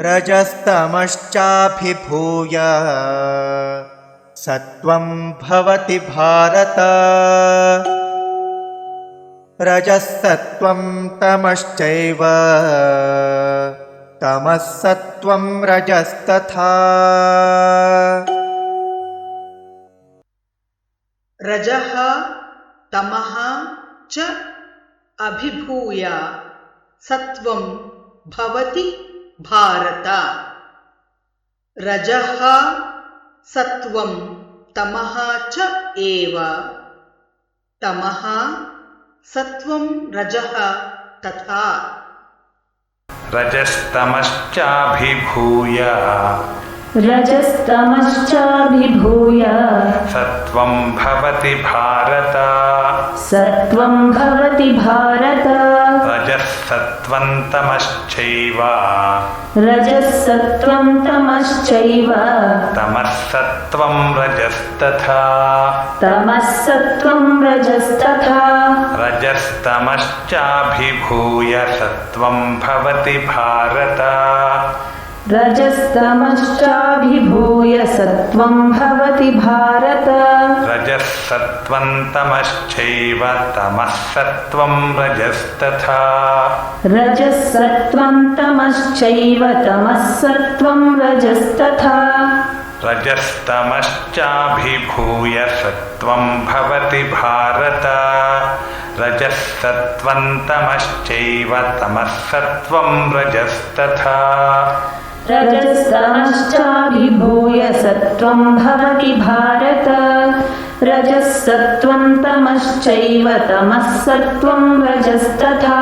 रजस्तमश्चाभिभूय। सत्त्वं भवति भारत। रजःसत्त्वं तमश्चैव। तमः सत्त्वं रजस्तथा। रजः तमः च अभिभूय। सत्वं भवति भारत। रजः सत्वं तमः च एव। तमः तथा। रजस्तमश्चाभिभूय। रजस्तमश्चाभिभूय। सत्त्वं भवति भारत। सत्त्वं भवति भारत। रजः तमश्चैव रजः सत्त्वं तमश्चैव तमः सत्त्वं रजस्तथा। तमः सत्त्वं रजस्तथा। रजस्तमश्चाभिभूय सत्त्वं भवति भारत रजस्तमश्चाभिभूय सत्त्वं भवति भारत। रजः सत्त्वं तमश्चैव तमः सत्त्वं रजस्तथा। रजः सत्त्वं तमश्चैव तमः सत्त्वं रजस्तथा। रजस्तमश्चाभिभूय सत्त्वं भवति भारत। रजः सत्त्वं तमश्चैव तमः सत्त्वं रजस्तथा रजस्तमश्चाभिभूय सत्त्वं भवति भारत। रजः सत्त्वं तमश्चैव तमः सत्त्वं रजस्तथा